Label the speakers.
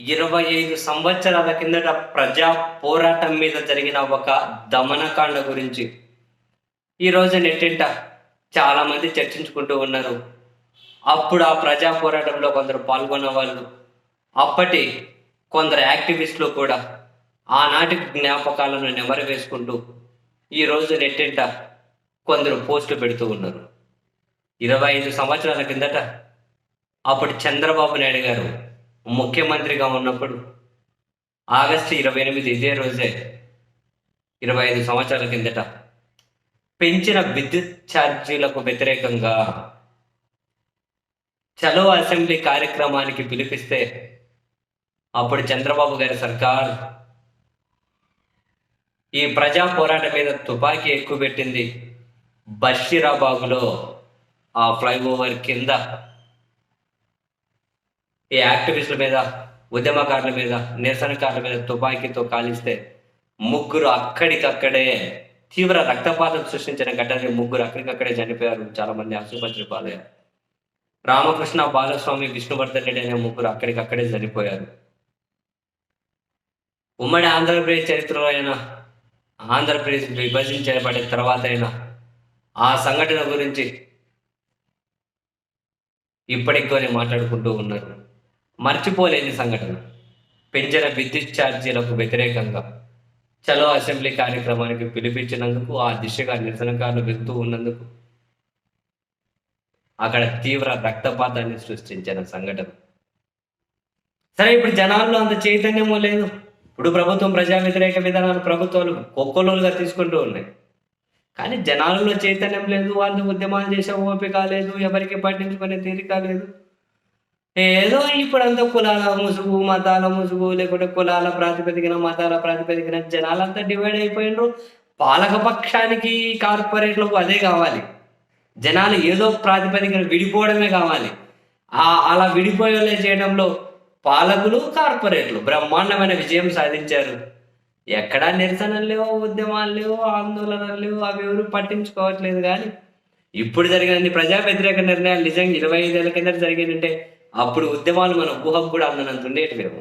Speaker 1: ఇరవై ఐదు సంవత్సరాల కిందట ప్రజా పోరాటం మీద జరిగిన ఒక దమనకాండ గురించి. ఈరోజు నెట్టింట చాలామంది చర్చించుకుంటూ ఉన్నారు. అప్పుడు ఆ ప్రజా పోరాటంలో కొందరు పాల్గొన్న వాళ్ళు అప్పటి కొందరు యాక్టివిస్టులు కూడా ఆనాటి జ్ఞాపకాలను నెమరు వేసుకుంటూ ఈరోజు నెట్టింట కొందరు పోస్టులు పెడుతూ ఉన్నారు. ఇరవై ఐదు సంవత్సరాల కిందట అప్పుడు చంద్రబాబు నాయుడు గారు ముఖ్యమంత్రిగా ఉన్నప్పుడు ఆగస్టు ఇరవై ఎనిమిది ఇదే రోజే ఇరవై ఐదు సంవత్సరాల కిందట పెంచిన విద్యుత్ ఛార్జీలకు వ్యతిరేకంగా చలో అసెంబ్లీ కార్యక్రమానికి పిలిపిస్తే అప్పుడు చంద్రబాబు గారి సర్కార్ ఈ ప్రజా పోరాటం మీద తుపాకీ ఎక్కువ పెట్టింది బషీరాబాగులో ఆ ఫ్లైఓవర్ కింద. ఈ యాక్టివిస్టుల మీద ఉద్యమకారుల మీద నిరసనకారుల మీద తుపాకీతో కాలిస్తే ముగ్గురు అక్కడికక్కడే తీవ్ర రక్తపాతం సృష్టించిన ఘటన ముగ్గురు అక్కడికక్కడే చనిపోయారు చాలా మంది ఆసుపత్రి పాలయ్యారు. రామకృష్ణ బాలస్వామి విష్ణువర్ధన్ రెడ్డి అనే ముగ్గురు అక్కడికక్కడే చనిపోయారు. ఉమ్మడి ఆంధ్రప్రదేశ్ చరిత్రలో అయినా ఆంధ్రప్రదేశ్ విభజించబడిన తర్వాత అయినా ఆ సంఘటన గురించి ఇప్పటికి మాట్లాడుకుంటూ ఉన్నారు. మర్చిపోలేని సంఘటన. పెంచిన విద్యుత్ ఛార్జీలకు వ్యతిరేకంగా చలో అసెంబ్లీ కార్యక్రమానికి పిలిపించినందుకు ఆ దిశగా నిరసనకారులు వెళ్తూ ఉన్నందుకు అక్కడ తీవ్ర రక్తపాతాన్ని సృష్టించిన సంఘటన. సరే ఇప్పుడు జనాల్లో అంత చైతన్యమో లేదు. ఇప్పుడు ప్రభుత్వం ప్రజా వ్యతిరేక విధానాలు ప్రభుత్వాలు కొక్కలుగా తీసుకుంటూ ఉన్నాయి. కానీ జనాలలో చైతన్యం లేదు వాళ్ళు ఉద్యమాలు చేసే ఓపిక లేదు ఎవరికి పట్టించుకునే తీరిక లేదు. ఏదో ఇప్పుడంతా కులాల ముసుగు మతాల ముసుగు లేకుంటే కులాల ప్రాతిపదికన మతాల ప్రాతిపదికన జనాలంతా డివైడ్ అయిపోయినరు. పాలకపక్షానికి కార్పొరేట్లకు అదే కావాలి. జనాలు ఏదో ప్రాతిపదికన విడిపోవడమే కావాలి. ఆ అలా విడిపోయేలా చేయడంలో పాలకులు కార్పొరేట్లు బ్రహ్మాండమైన విజయం సాధించారు. ఎక్కడా నిరసనలు లేవో ఉద్యమాలు లేవో ఆందోళనలు లేవో అవి ఎవరు పట్టించుకోవట్లేదు కానీ ఇప్పుడు జరిగిన ప్రజా వ్యతిరేక నిర్ణయాలు నిజంగా ఇరవై ఐదేళ్ళ కింద జరిగిందంటే అప్పుడు ఉద్యమాలు మన ఊహకు కూడా అందనంత ఉండేటివేమో